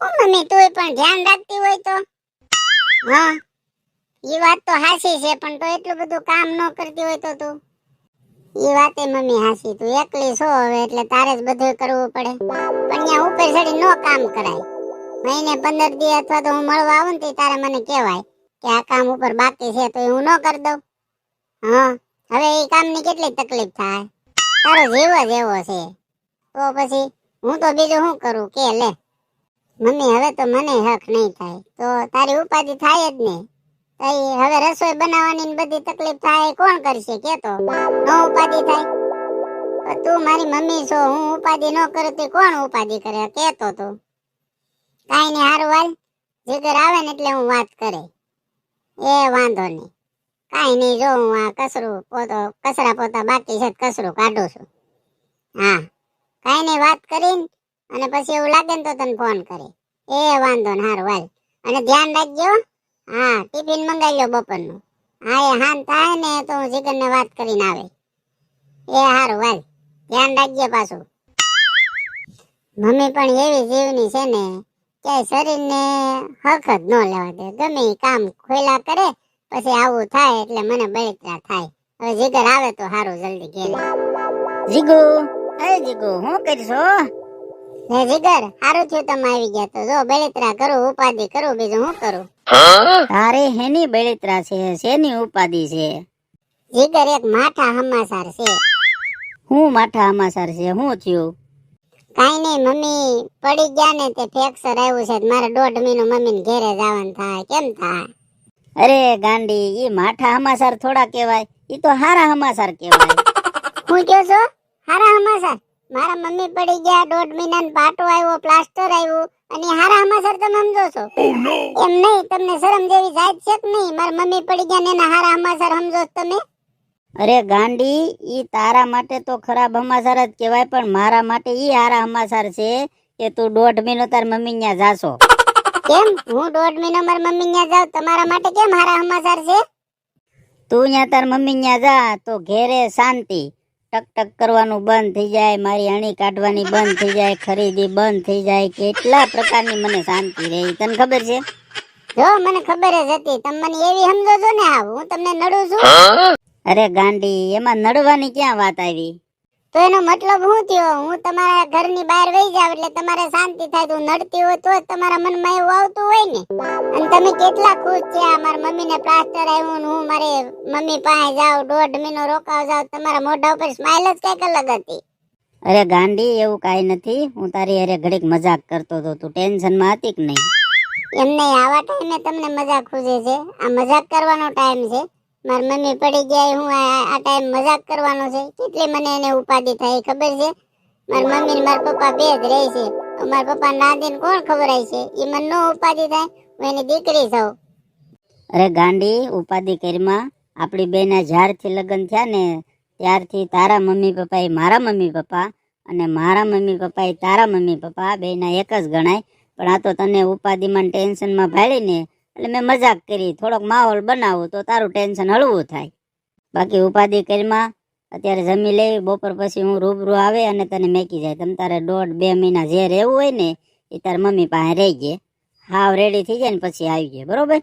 Mummy, તું પણ ધ્યાન રાખતી હોય તો. હા એ વાત તો હાસી છે, પણ તો એટલું બધું કામ ન કરતી હોય તો તું. એ વાતે મમ્મી હાસી, તું એકલી છો હવે, એટલે તારે જ બધું કરવું પડે. પણ અહીંયા ઉપર ચડી નો કામ કરાય. મહિને પંદર દી અથવા તો હું મળવા આવું ને તારે મને કહેવાય કે આ કામ ઉપર બાકી છે તો હું ન કરી દઉં. હા, હવે એ કામની કેટલી તકલીફ થાય? તારો જીવ જ એવો છે. તો પછી હું તો બીજું શું કરું? કે લે. મમ્મી, હવે તો મને હક નહીં થાય. તો તારી ઉપાધિ થાય જ નહીં. તઈ હવે રસોઈ બનાવવાની બધી તકલીફ થાય કોણ કરશે? કે તો? નો ઉપાધિ થાય. તું મારી મમ્મી છો, હું ઉપાધિ ન કરું તે કોણ ઉપાધિ કરે? કે તો કાઈ નહીં, હારું હાલ. જીગર આવે ને એટલે હું વાત કરે. એ વાંધો નહીં. કાઈ નહીં, જો હું આ કસરું પોતો કચરા પોતા બાકી છે, કસરું કાઢું છું. હા. કાઈ નહીં, વાત કરીને અને પછી એવું લાગે ને તો તને ફોન કરે. એ વાંધો ને હારું, હાલ. અને ધ્યાન રાખજો, હા. ટિફિન મંગાવી લો બપોરનું. હા, એ હાન થાય ને તો હું જીગરને વાત કરીને આવે. એ હારું, હાલ. ધ્યાન રાખજો પાછું. મમ્મી પણ એવી જીવની છે ને, કે શરીરને હક જ ન લેવા દે. ગમે કામ ખોયલા કરે, પછી આવું થાય એટલે મને બળતરા થાય. હવે જીગર આવે તો હારું, જલ્દી ઘેર જીગુ અરે જીગુ, હું કરશો હે જીગર સારું થયું તમે આવી ગયા તો. જો બળતરા કરું ઉપાધિ કરું બીજું હું કરું? તારે હેની બળતરા છે શેની ઉપાધિ છે? જીગર એક માઠા હમાસાર છે. હું માઠા હમાસાર છે? હું થયું? કાઈ નહીં મમ્મી પડી ગયા ને તે ફેક્સર આવ્યું છે મારે દોઢ મહિનો મમ્મી ને ઘેરે જવાનું થાય. કેમ થાય? અરે ગાંડી ઈ માઠા હમાસાર થોડા કહેવાય. ઈ તો હારા હમાસાર કહેવાય. હું કહો છો? હારા હમાસર? મારા મમ્મી પડી ગયા દોઢ મહિના પાટો આવ્યો પ્લાસ્ટર આવ્યું અને ઈ હારા હમાસર તમે સમજો છો. એમ નહીં તમને શરમ જેવી જાત છે કે નહીં? મારા મમ્મી પડી ગયા ને એના હારા સર સમજો તમે? અરે ગાંડી ઈ તારા માટે તો ખરાબ હમાસાર જ કહેવાય પણ મારા માટે ઈ હારા હમાસાર છે કે તું દોઢ મહિનો તાર મમ્મી ન્યા જાશો. કેમ? હું દોઢ મહિનો મારા મમ્મી ન્યા જાઉં? તમારા માટે કેમ હારા હમાસાર છે? તું ન્યા તાર મમ્મી ન્યા જા તો ઘેરે શાંતિ. ટક ટક કરવાનું બંધ થઈ જાય મારી અણી કાઢવાની બંધ થઈ જાય ખરીદી બંધ થઈ જાય કેટલા પ્રકારની મને શાંતિ રહી તને ખબર છે? જો મને ખબર જ હતી. તમે મને એવી સમજો છો ને હું તમને નડું છું? અરે ગાંડી એમાં નડવાની ક્યાં વાત આવી? તો એનો મતલબ શું થયો? હું તમારા ઘરની બહાર વહી જાવ એટલે તમારે શાંતિ થાય. તો નડતી હોય તો તમારા મનમાં એવું આવતું હોય ને. અને તમે કેટલા ખુશ છે મારા મમ્મીને પ્લાસ્ટર આવ્યું ને હું મારી મમ્મી પાસે જાઉં દોઢ મહિનો રોકાવ જાઉં તમારા મોઢા ઉપર સ્માઇલ જ કંઈક અલગ હતી. અરે ગાંડી એવું કાંઈ નથી. હું તારી અરે ઘડીક મજાક કરતો હતો તું ટેન્શનમાં હતી કે નહીં? એમ નહીં આવા ટાઈમે તમને મજાક ખૂજે છે. આ મજાક કરવાનો ટાઈમ છે. મારી મમ્મી પડી ગયા, હું આ ટાઈમ મજાક કરવાનો છે. કેટલી મને એને ઉપાધિ થાય ખબર છે? મારી મમ્મી ને મારા પપ્પા બે જ રહે છે. મારા પપ્પા નાદીને કોણ ખબરાય છે? એ મને નો ઉપાધિ થાય, હું એની દીકરી છું અરે ગાંડી, ઉપાધિ કરીમાં. આપણી બેના જ્યારથી લગ્ન થયા ને, ત્યારથી તારા મમ્મી પપ્પા એ મારા મમ્મી પપ્પા અને મારા મમ્મી પપ્પા એ તારા મમ્મી પપ્પા બેના એક જ ગણાય. પણ આ તો તને ઉપાધિમાં ટેન્શનમાં ભાળીને એટલે મેં મજાક કરી. થોડોક માહોલ બનાવું તો તારું ટેન્શન હળવું થાય. બાકી ઉપાધિ કરીમાં, અત્યારે જમી લેવી બપોર પછી હું રૂબરૂ આવે અને તને મેકી જાય. તમ તારે દોઢ બે મહિના જે રહેવું હોય ને, એ તાર મમ્મી પાસે રહી જાય હાવ રેડી થઈ જાય ને પછી આવી જાય બરોબર?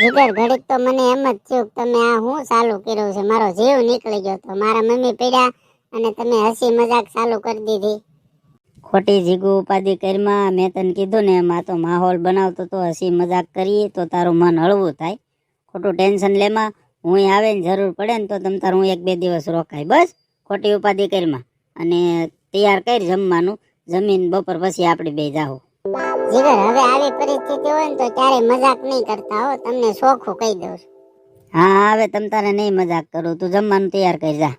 જીગર ઘડીક તો મને એમ જ થયું કે તમે આ હું ચાલુ કર્યું છે? મારો જીવ નીકળી ગયો તો મારા મમ્મી પીડ્યા અને તમે હસી મજાક ચાલુ કરી દીધી. ખોટી જીગુ ઉપાધિ કરીમાં મેં તને કીધું ને એમાં તો માહોલ બનાવતો તો હસી મજાક કરીએ તો તારું મન હળવું થાય. ખોટું ટેન્શન લેમાં હું આવે ને જરૂર પડે ને તો તમ તાર હું એક બે દિવસ રોકાય. બસ ખોટી ઉપાધિ કરીમાં અને તૈયાર કરી જમવાનું. જમીન બપોર પછી આપણે બે જાઓ જીગર હવે આવી પરિસ્થિતિ હોય ને તો ક્યારેય મજાક નહીં કરતા હો. તમને શોખું કહી દઉં હા હવે તમ તારે નહીં મજાક કરું. તું જમવાનું તૈયાર કરી જા.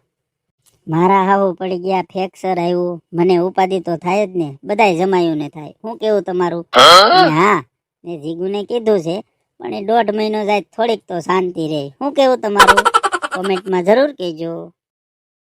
મારા હાવ પડી ગયા ફેક્સર આવ્યું. મને ઉપાધિ તો થાય જ ને બધાય જમાયું ને થાય. હું કેવું તમારું? હા? મેં જીગુને કીધું છે પણ એ દોઢ મહિનો જાય થોડીક તો શાંતિ રહે. હું કેવું તમારું? કોમેન્ટમાં જરૂર કહેજો.